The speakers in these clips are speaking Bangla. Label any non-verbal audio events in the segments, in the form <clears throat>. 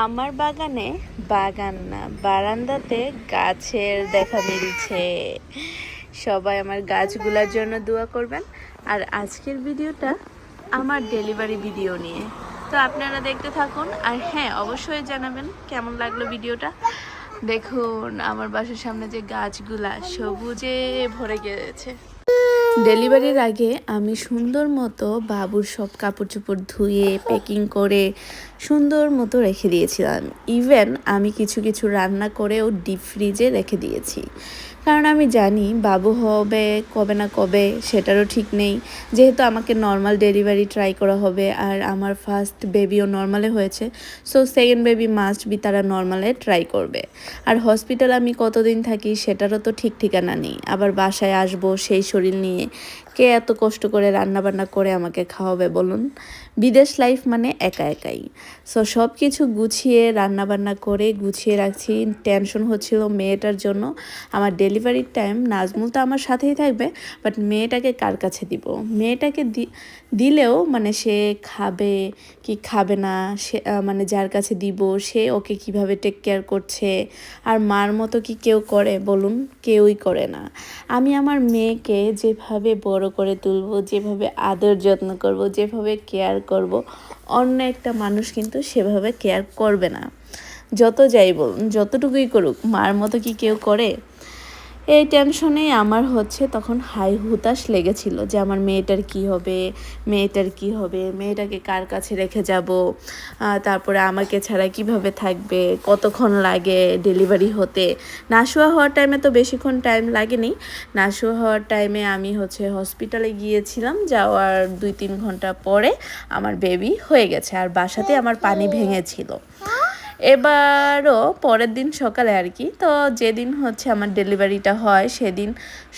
আমার বাগানে বাগান না, বারান্দাতে গাছের দেখা মিলছে। সবাই আমার গাছগুলোর জন্য দোয়া করবেন। আর আজকের ভিডিওটা আমার ডেলিভারি ভিডিও নিয়ে। তো আপনারা দেখতে থাকুন, আর হ্যাঁ অবশ্যই জানাবেন কেমন লাগল ভিডিওটা। দেখুন, আমার বাসার সামনে যে গাছগুলা সবুজে ভরে গেছে ডেলিভারির আগে আমি সুন্দর মতো বাবুর সব কাপড় চোপড় ধুয়ে প্যাকিং করে সুন্দর মতো রেখে দিয়েছিলাম। ইভেন আমি কিছু কিছু রান্না করেও ডিপ ফ্রিজে রেখে দিয়েছি। কারণ আমি জানি বাবু হবে, কবে না কবে সেটারও ঠিক নেই। যেহেতু আমাকে নর্মাল ডেলিভারি ট্রাই করা হবে আর আমার ফার্স্ট বেবিও নর্মালে হয়েছে so second baby must be তারা নর্মালে ট্রাই করবে। আর হসপিটাল আমি কতদিন থাকি সেটারও তো ঠিক ঠিকানা নেই। আবার বাসায় আসব সেই শরীর নিয়ে। কে এত কষ্ট করে রান্না বান্না করে আমাকে খাওয়াবে বলুন? বিদেশ লাইফ মানে একা একাই। সো সব কিছু গুছিয়ে রান্না বান্না করে গুছিয়ে রাখছি। টেনশন হচ্ছিল মেয়েটার জন্য। আমার ডেলিভারির টাইম নাজমুল তো আমার সাথেই থাকবে বাট মেয়েটাকে কার কাছে দিব? মেয়েটাকে দিলেও মানে সে খাবে কি খাবে না, সে মানে যার কাছে দিব, সে ওকে কীভাবে টেক কেয়ার করছে, আর মার মতো কি কেউ করে বলুন? কেউই করে না। আমি আমার মেয়েকে যেভাবে বড় করে তুলব, যেভাবে আদর যত্ন করব, যেভাবে কেয়ার করব, অন্য একটা মানুষ কিন্তু সেভাবে কেয়ার করবে না। যত যাই বলুন, যতটুকুই করুক, মার মতো কি কেউ করে? এই টেনশনেই আমার হচ্ছে তখন হাই হুতাশ লেগেছিল যে আমার মেয়েটার কি হবে, মেয়েটার কি হবে, মেয়েটাকে কার কাছে রেখে যাব তারপরে আমাকে ছাড়া কীভাবে থাকবে, কতক্ষণ লাগে ডেলিভারি হতে? নাশুয়া হওয়ার টাইমে তো বেশিক্ষণ টাইম লাগেনি। নাশুয়া হওয়ার টাইমে আমি হচ্ছে হসপিটালে গিয়েছিলাম, যাওয়ার দুই তিন ঘণ্টা পরে আমার বেবি হয়ে গেছে, আর বাসাতে আমার পানি ভেঙেছিল। এবারও পরের দিন সকালে আর কি। তো যেদিন হচ্ছে আমার ডেলিভারিটা হয় সেদিন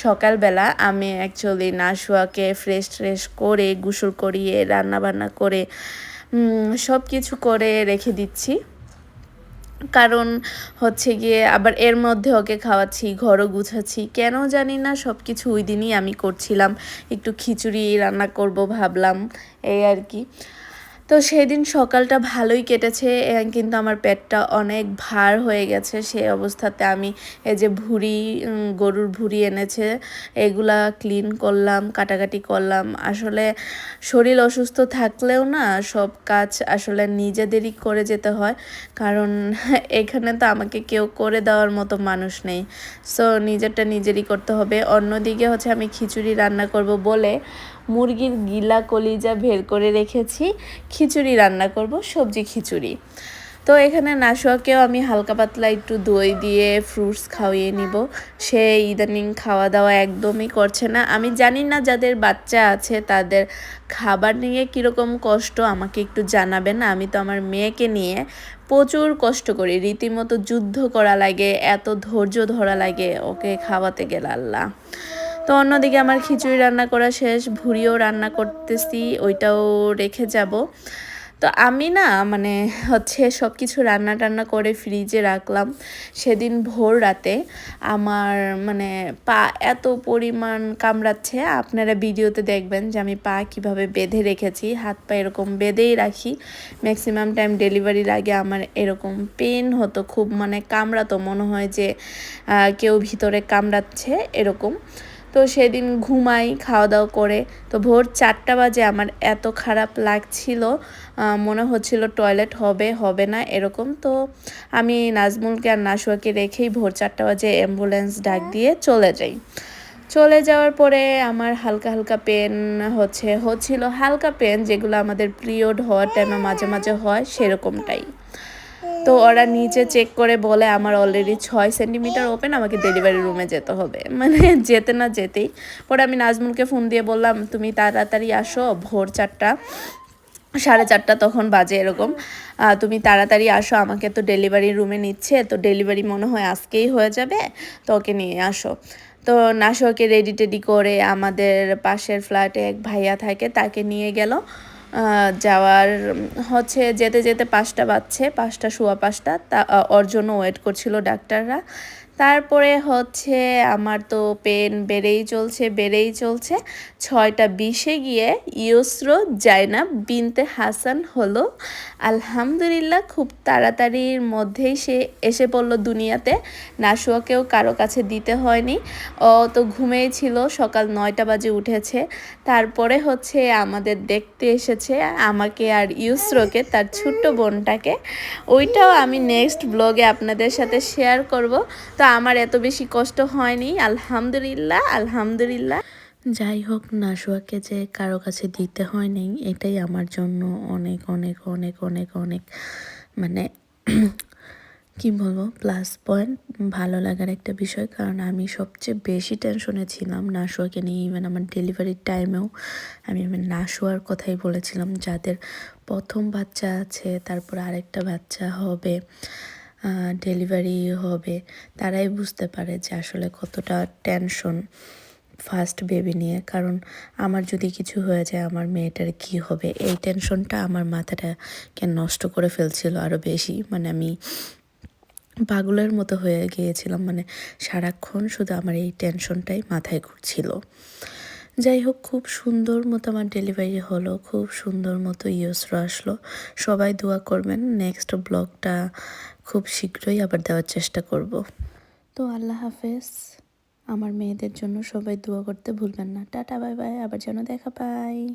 সকালবেলা আমি অ্যাকচুয়ালি নাশুয়াকে ফ্রেশ ট্রেশ করে, গোসল করিয়ে রান্না বান্না করে সব কিছু করে রেখে দিচ্ছি। কারণ হচ্ছে গিয়ে আবার এর মধ্যে ওকে খাওয়াচ্ছি, ঘরও গুছাচ্ছি, কেন জানি না সব কিছু ওই দিনই আমি করছিলাম। একটু খিচুড়ি রান্না করব ভাবলাম, এই আর কি। তো সেদিন সকালটা ভালোই কেটেছে কিন্তু আমার পেটটা অনেক ভার হয়ে গেছে। সেই অবস্থাতে আমি এই যে ভুড়ি গরুর ভুড়ি এনেছে, এগুলা ক্লিন করলাম, কাটাকাটি করলাম। আসলে শরীর অসুস্থ থাকলেও না, সব কাজ আসলে নিজেদেরই করে যেতে হয়। কারণ <laughs> এখানে তো আমাকে কেউ করে দেওয়ার মতো মানুষ নেই। সো নিজেরটা নিজেরই করতে হবে। অন্যদিকে হচ্ছে আমি খিচুড়ি রান্না করব বলে মুরগির গিলা কলিজা বের করে রেখেছি, খিচুড়ি রান্না করব, সবজি খিচুড়ি। তো এখানে নাশুয়াকেও আমি হালকা পাতলা একটু দই দিয়ে ফ্রুটস খাওয়িয়ে নিব। সে ইদানিং খাওয়া দাওয়া একদমই করছে না। আমি জানি না যাদের বাচ্চা আছে, তাদের খাবার নিয়ে কীরকম কষ্ট, আমাকে একটু জানাবেন আমি তো আমার মেয়েকে নিয়ে প্রচুর কষ্ট করি। রীতিমতো যুদ্ধ করা লাগে, এত ধৈর্য ধরা লাগে ওকে খাওয়াতে গেলে, আল্লাহ। তো অন্যদিকে আমার খিচুড়ি রান্না করা শেষ ভুড়িও রান্না করতেছি, ওইটাও রেখে যাব। তো আমি না মানে হচ্ছে সব কিছু রান্না টান্না করে ফ্রিজে রাখলাম সেদিন ভোর রাতে। আমার মানে পা এত পরিমাণ কামড়াচ্ছে। আপনারা ভিডিওতে দেখবেন যে আমি পা কীভাবে বেঁধে রেখেছি। হাত পা এরকম বেঁধেই রাখি। ম্যাক্সিমাম টাইম ডেলিভারির আগে আমার এরকম পেন হতো, খুব মানে কামড়াতো। মনে হয় যে কেউ ভিতরে কামড়াচ্ছে এরকম। তো সেদিন ঘুমাই খাওয়া দাওয়া করে। তো ভোর চারটা বাজে আমার এত খারাপ লাগছিল মনে হচ্ছিল টয়লেট হবে হবে না, এরকম। তো আমি নাজমুলকে আর নাশুয়াকে রেখেই ভোর চারটা বাজে অ্যাম্বুলেন্স ডাক দিয়ে চলে যাই। চলে যাওয়ার পরে আমার হালকা হালকা পেন হচ্ছে, হচ্ছিল হালকা পেন যেগুলো আমাদের পিরিয়ড হওয়ার টাইমে মাঝে মাঝে হয়, সেরকমটাই। তো ওরা নিচে চেক করে বলে, আমার অলরেডি ছয় সেন্টিমিটার ওপেন আমাকে ডেলিভারি রুমে যেতে হবে। <laughs> মানে যেতে না যেতেই। পরে আমি নাজমুলকে ফোন দিয়ে বললাম, তুমি তাড়াতাড়ি আসো, ভোর চারটা, সাড়ে চারটা তখন বাজে এরকম। তুমি তাড়াতাড়ি আসো, আমাকে তো ডেলিভারি রুমে নিচ্ছে, তো ডেলিভারি মনে হয় আজকেই হয়ে যাবে, তো ওকে নিয়ে আসো। তো নাশোকে রেডি টেডি করে আমাদের পাশের ফ্ল্যাটে এক ভাইয়া থাকে, তাকে নিয়ে গেল। যাওয়ার হচ্ছে যেতে যেতে পাঁচটা বাজছে, পাঁচটা শোয়া পাঁচটা, তা ওর জন্য ওয়েট করছিল ডাক্তাররা। তারপরে হচ্ছে আমার তো পেন বেড়েই চলছে বেড়েই চলছে। ছয়টা বিশে গিয়ে ইয়সর জাইনাব বিনতে হাসান হলো। আলহামদুলিল্লাহ খুব তাড়াতাড়ির মধ্যেই সে এসে পড়ল দুনিয়াতে। নাশুয়াকেও কারও কাছে দিতে হয়নি। ও তো ঘুমেই ছিল, সকাল নয়টা বাজে উঠেছে। তারপরে হচ্ছে আমাদের দেখতে এসেছে আমাকে আর ইউসরোকে, তার ছোট্ট বোনটাকে। ওইটাও আমি নেক্সট ব্লগে আপনাদের সাথে শেয়ার করব। তো আমার এত বেশি কষ্ট হয়নি, আলহামদুলিল্লাহ আলহামদুলিল্লাহ। যাই হোক নাশুয়াকে যে কারও কাছে দিতে হয়নি, এটাই আমার জন্য অনেক অনেক অনেক অনেক অনেক মানে <clears throat> কি বলব প্লাস পয়েন্ট ভালো লাগার একটা বিষয়। কারণ আমি সবচেয়ে বেশি টেনশনে ছিলাম নাশুয়াকে নিয়ে ইভেন আমার ডেলিভারির টাইমেও আমি আমার নাশুয়ার কথাই বলেছিলাম, যাদের প্রথম বাচ্চা আছে, তারপর আরেকটা বাচ্চা হবে। ডেলিভারি হবে, তারাই বুঝতে পারে যে আসলে কতটা টেনশন ফার্স্ট বেবি নিয়ে। কারণ আমার যদি কিছু হয়ে যায়, আমার মেয়েটার কি হবে? এই টেনশনটা আমার মাথাটাকে নষ্ট করে ফেলছিল আরও বেশি। মানে আমি পাগলের মতো হয়ে গিয়েছিলাম। মানে সারাক্ষণ শুধু আমার এই টেনশনটাই মাথায় ঘুরছিল। যাই হোক, খুব সুন্দর মতো আমার ডেলিভারি হলো, খুব সুন্দর মতো ইউসরা আসলো। সবাই দোয়া করবেন নেক্সট ব্লগটা খুব শীঘ্রই আবার দেওয়ার চেষ্টা করব। তো আল্লাহ হাফেজ, আমার মেয়েদের জন্য সবাই দোয়া করতে ভুলবেন না। টাটা, বাই বাই, আবার যেন দেখা পাই।